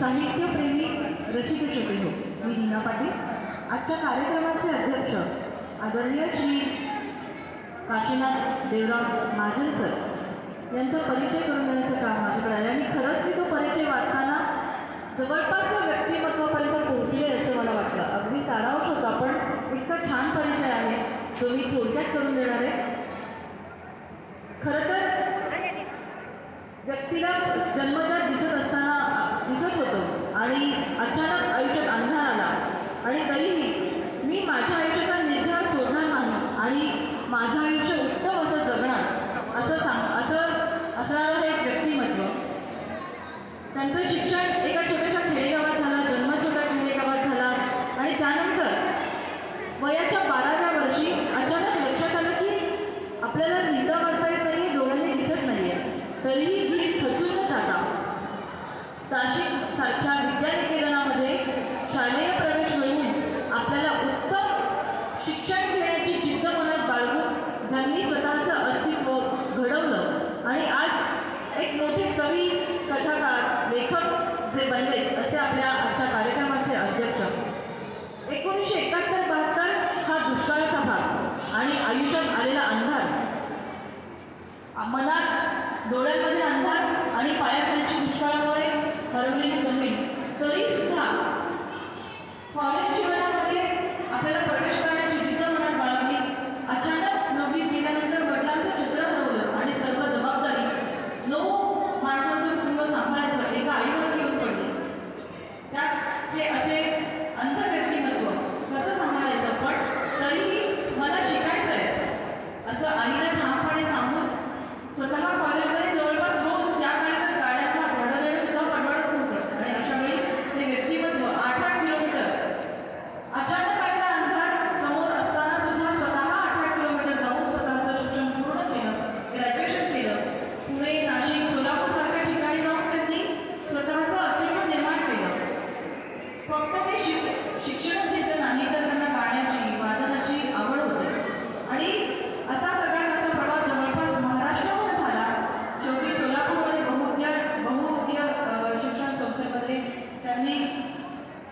साहित्यप्रेमी रचित श्रोते हो मी नीना पाटील. आजच्या कार्यक्रमाचे अध्यक्ष आदरणीय श्री काशीनाथ देवराव महाजन सर. यांचा परिचय करून देण्याचं काम माझ्याकडे आहे आणि खरंच मी तो परिचय वाचताना जवळपास व्यक्तिमत्वापर्यंत पोहोचले असं मला वाटलं अगदी सारांश होता पण इतका छान परिचय आहे जो मी थोडक्यात करून देणार आहे. खरं तर व्यक्तीला जन्मदात दिसत असताना दिसत होतं. आणि अचानक आयुष्यात अंधार कथाकार लेखक जे बनले असे आपल्या आजच्या कार्यक्रमाचे अध्यक्ष. एकोणीसशे एकाहत्तर बहात्तर हा दुष्काळाचा भाग आणि आयुष्यात आलेला अंधार. मनात डोळ्यांमध्ये अंधार आणि पाया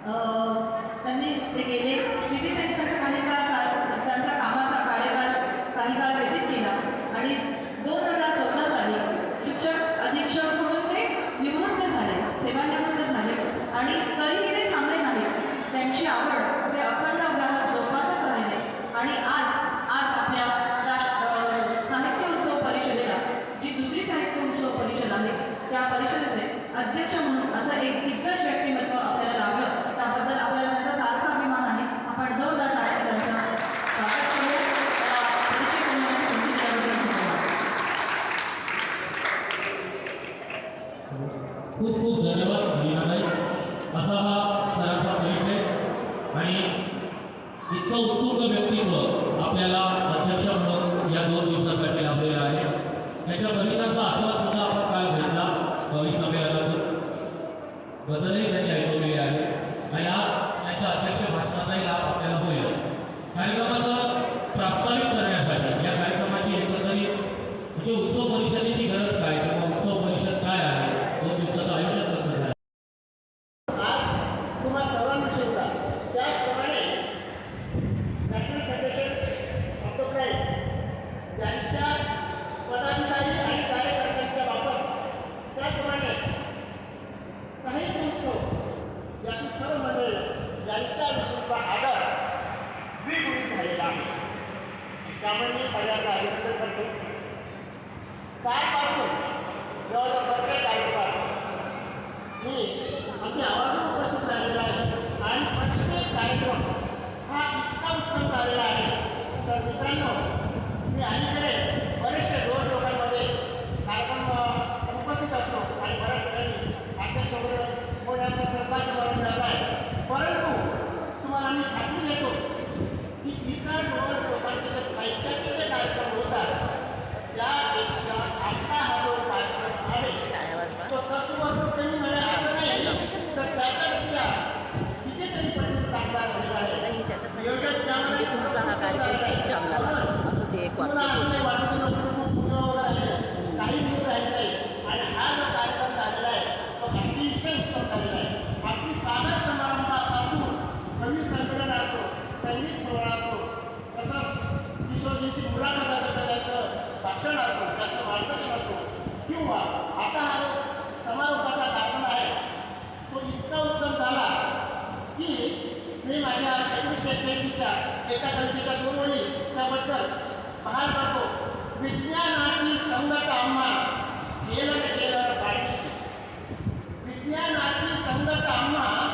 uh, You'll मी अगदी आवाजात आहे आणि प्रत्येक कार्यक्रम हा इतका उत्तम झालेला आहे तर मित्रांनो मी अलीकडे बरेचसे दोन संगीत सोहळा असो तसंच किशोरजीची मुलाखत असो त्याचं भाषण असो त्याचं मार्गदर्शन असो किंवा आता हा समारोपाचा कारण आहे तो इतका उत्तम झाला की मी माझ्या एकोणीसशे एक्क्याऐंशीच्या एका कवितेच्या दोन वेळी त्याबद्दल पाहत जातो विज्ञानाची संगत आम्हा केलं तर केलं पाठीशी विज्ञानाची संगत आम्हा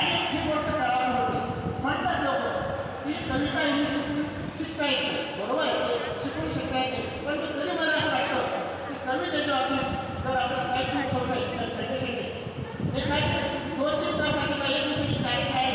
आणि ही गोष्ट साधारण होती म्हणतात लोक ही कविता ही शिकून शिकता येते बरोबर येते शिकून शिकता येते पण ते तरी मला असं वाटतं की कवितेच्या बाबतीत जर आपलं साहित्य ठेवलं एखादी दोन तीन तासाची काही एक दिवसाची कार्यशाळा